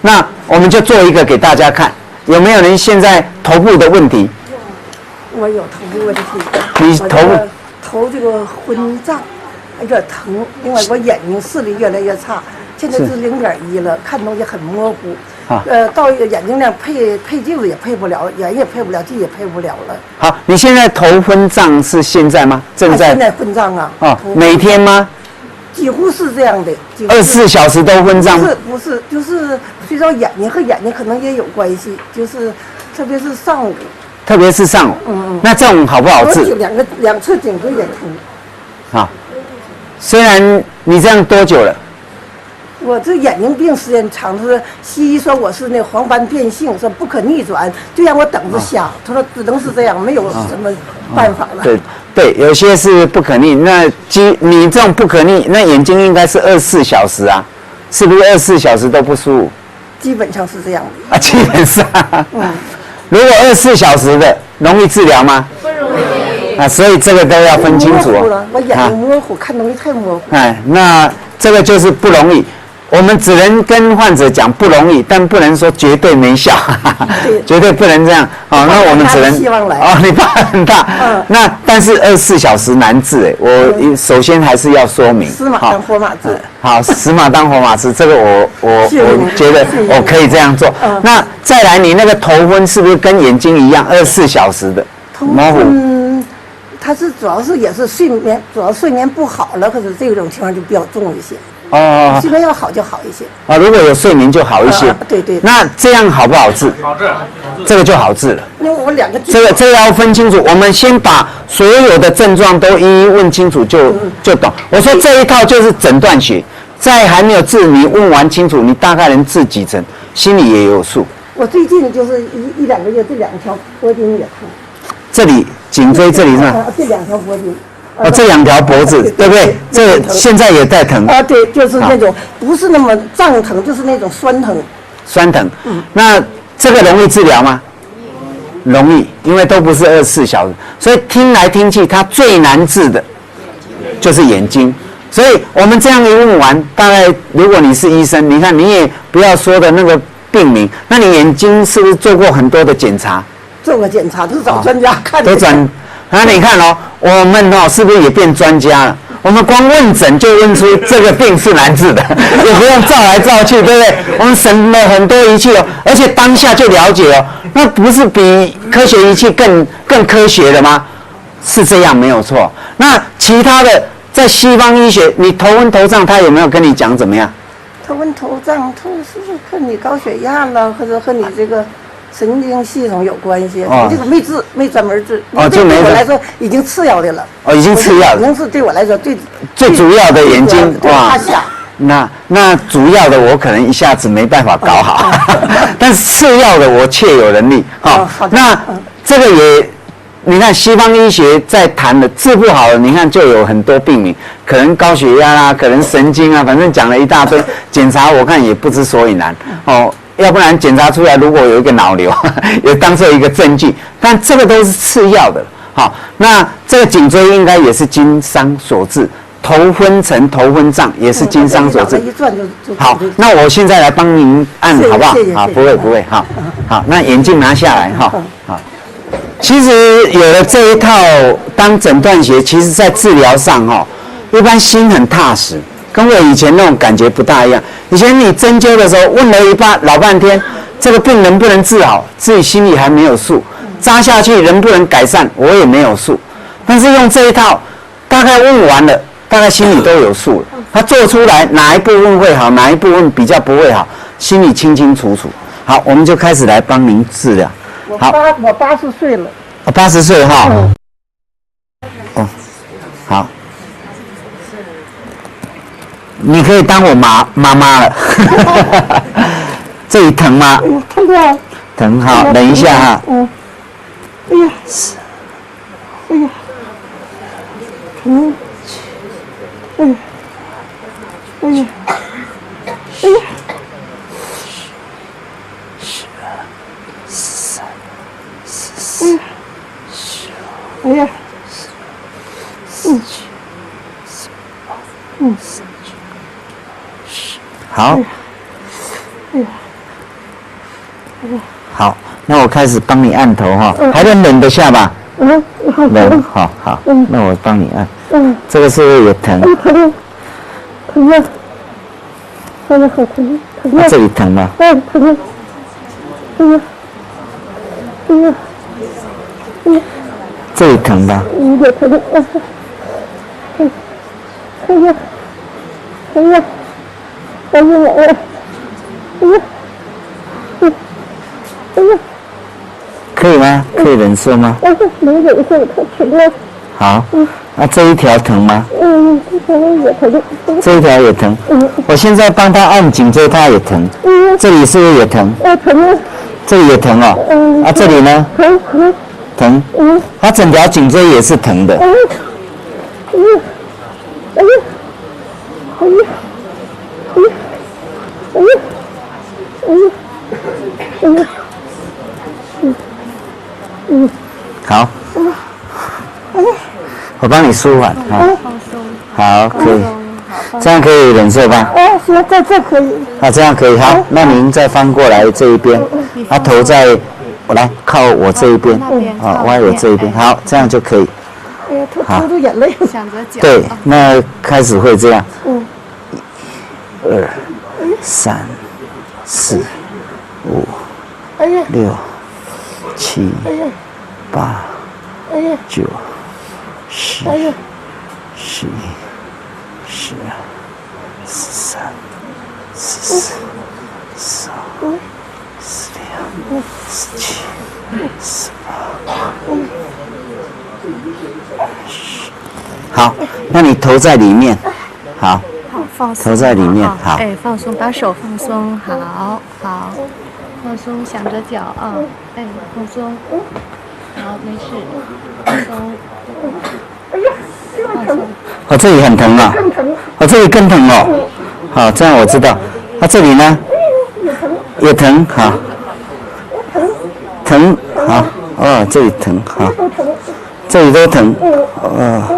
那我们就做一个给大家看，有没有人现在头部的问题？我有头部问题，你头部头这个昏胀，有点疼。另外，我眼睛视力越来越差，现在是是零点一了，看东西很模糊。啊呃，到眼睛那儿配配镜子也配不了，眼也配不了，镜也配不了了。好，你现在头昏胀是现在吗？正在啊现在昏胀啊，哦，每天吗？几乎是这样的，二十四小时都昏胀不？是不是，就是睡着眼睛和眼睛可能也有关系，就是特别是上午，特别是上午。嗯嗯那这种好不好我治？两个两侧颈椎也疼。好，虽然你这样多久了？我这眼睛病时间长，他说西医说我是那黄斑变性，说不可逆转，就让我等着瞎。他说只能是这样，没有什么办法了。啊对对，有些是不可逆。那基你这种不可逆，那眼睛应该是二十四小时啊，是不是二十四小时都不舒服基本上是这样的。啊？基本上，嗯如果二十四小时的容易治疗吗？不容易啊，所以这个都要分清楚哦模糊了，我眼啊睛模糊，看东西太模糊。哎，那这个就是不容易。我们只能跟患者讲不容易，但不能说绝对没效，对 绝对不能这样。哦，那我们只能希望来哦，你怕 很大。嗯那但是二十四小时难治哎，我首先还是要说明。死马当活马治。好，死马当活马治，这个我我 我觉得我可以这样做。嗯那再来，你那个头昏是不是跟眼睛一样，二十四小时的头模糊？昏，他是主要是也是睡眠，主要睡眠不好了，可是这种情况就比较重一些。哦睡眠要好就好一些。啊，如果有睡眠就好一些啊。对对那这样好不好治？好治，这个就好治了。因为我两个这个这个要分清楚，我们先把所有的症状都一一问清楚就就懂。我说这一套就是诊断学，在还没有治你问完清楚，你大概能治几针，心里也有数。我最近就是一一两个月，这两条脖颈也疼。这里颈椎这里是吧？啊这两条脖颈。哦，这两条脖子对不对？这现在也在疼，啊，对，就是那种不是那么胀疼，就是那种酸疼。酸疼。那这个容易治疗吗？容易，因为都不是二十四小时，所以听来听去，它最难治的就是眼睛。所以我们这样一问完，大概如果你是医生，你看你也不要说的那个病名，那你眼睛是不是做过很多的检查？做过检查都是找专家看的。都转，那你看哦，我们哦是不是也变专家了？我们光问诊就问出这个病是难治的，也不用照来照去，对不对？我们省了很多仪器哦，而且当下就了解哦，那不是比科学仪器更更科学的吗？是这样没有错。那其他的在西方医学，你头昏头胀，他有没有跟你讲怎么样？头昏头胀，他是不是看你高血压了，或者和你这个神经系统有关系？哦这个没治，没专门治。哦这就对我来说已经次要的了。哦已经次要的可能是对我来说最最主要的眼睛对哇。那那主要的我可能一下子没办法搞好，但是次要的我确有能力哈、那嗯这个也，你看西方医学在谈的治不好的，你看就有很多病名，可能高血压啦，可能神经啊，反正讲了一大堆，检查我看也不知所以然哦。要不然检查出来如果有一个脑瘤，也当做一个证据，但这个都是次要的。好，那这个颈椎应该也是经伤所致，头昏沉、头昏胀也是经伤所致好，那我现在来帮您按好不好？好，不会不会，好，好，那眼镜拿下来哈，好。其实有了这一套当诊断学，其实在治疗上哈，一般心很踏实，跟我以前那种感觉不大一样。以前你针灸的时候问了一半老半天，这个病能不能治好，自己心里还没有数，扎下去能不能改善，我也没有数。但是用这一套，大概问完了，大概心里都有数了。他做出来哪一部分会好，哪一部分比较不会好，心里清清楚楚。好，我们就开始来帮您治疗。好，我八我八十岁了，哦，八十岁哈。哦，好。你可以当我妈妈妈了。这里疼吗？嗯，疼不疼？疼，好，等一下哈。嗯，哎呀，哎呀，疼，哎呀，哎呀，哎呀，哎呀，嗯，好。好那我开始帮你按头哈，还能忍得下吧？嗯，好忍，好好，那我帮你按。嗯，这个是不是也疼？疼，疼好疼，疼！这里疼吗？嗯，疼啊！哎呀，哎呀，这里疼吧？有点疼，哎呀，哎呀，哎呀，哎呀，哎呀，哎呀，哎呀，可以吗？可以忍受吗？哎呀，能忍受，太疼了，好。那这一条疼吗？嗯，这条也疼，这一条也疼。我现在帮他按颈椎，他也疼。嗯，这里是不是也疼？哎，疼了，这里也疼哦。嗯啊，这里呢？疼疼，疼。嗯，他整条颈椎也是疼的。哎呀，哎呀，哎呀，哎呀，哎呀，哎呀，哎呀，哎呀，好。我帮你舒缓好。好，可以。这样可以忍受吧？哎，行，这这可以，啊，这样可以。好，那您再翻过来这一边，啊，头在，我来靠我这一边，啊，歪我这一边。好，这样就可以。哎呀，吐吐出眼泪，想着讲，对，那开始会这样。嗯，二、三、四、五、六、七、八、九、十、十一、十二、十三、十四、十五、十六、十七、十八、十。好，那你头在里面，好，好放松，头在里面好。哎，放松，把手放松，好好，放松，想着脚啊，哎，放松，好，没事，放松，放松，哦，这里很疼啊，哦，这里更疼哦，好，这样我知道。那、这里呢？也疼，好，疼，好，哦，这里疼，好，这里都疼，哦，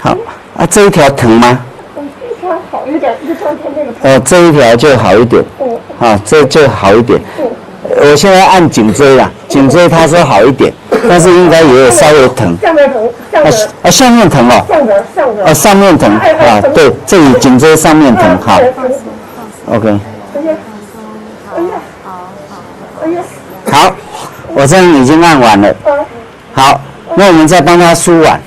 好，啊，这一条疼吗？一条好一点，一条天这个，哦，这一条就好一点，啊，这就好一点。我现在按颈椎了，颈椎他说好一点，但是应该也有稍微疼。下面疼，下啊面，啊，下面疼哦，啊，上面疼啊，对，这里颈椎上面疼，好，OK，哎呀，哎呀，哎呀，好，我这样已经按完了，啊，好，那我们再帮他舒缓。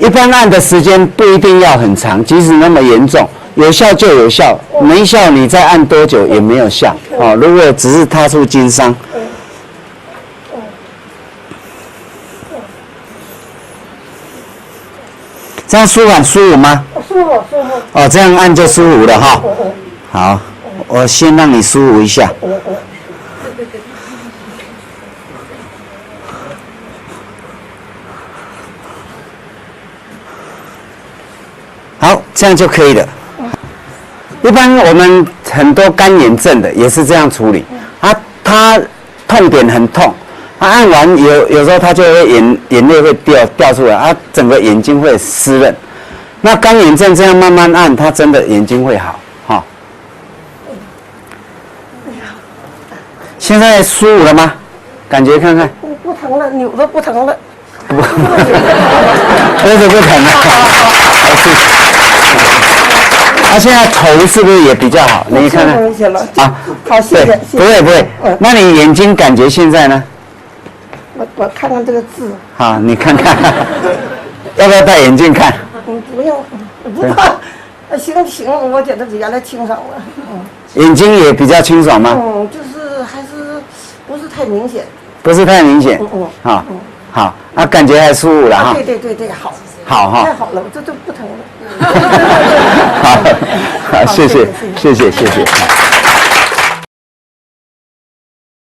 一般按的时间不一定要很长，即使那么严重，有效就有效，没效你再按多久也没有效。哦，如果只是踏出经伤，这样舒缓舒服吗？舒服舒服，哦，这样按就舒服了哈。好，我先让你舒服一下。好，这样就可以了。一般我们很多干眼症的也是这样处理，啊，他痛点很痛，他按完有有时候他就会眼眼泪会掉掉出来，啊，整个眼睛会湿润。那干眼症这样慢慢按，他真的眼睛会好，哈、现在舒服了吗？感觉看看，不不疼了，扭的不疼了，不，不疼啊？他现在头是不是也比较好？你看看啊，好，谢谢，谢谢，不会不会嗯。那你眼睛感觉现在呢？我我看看这个字，好，你看看，要不要戴眼镜看？嗯，不用，不怕，呃行行，我觉得比原来清爽了，嗯眼睛也比较清爽吗？嗯，就是还是不是太明显，不是太明显嗯嗯。好，好，那，感觉还舒服了啊，哈对。对对对，好，好哈太。好了，我这都不疼了。好，好，谢谢好谢谢，谢谢，谢谢。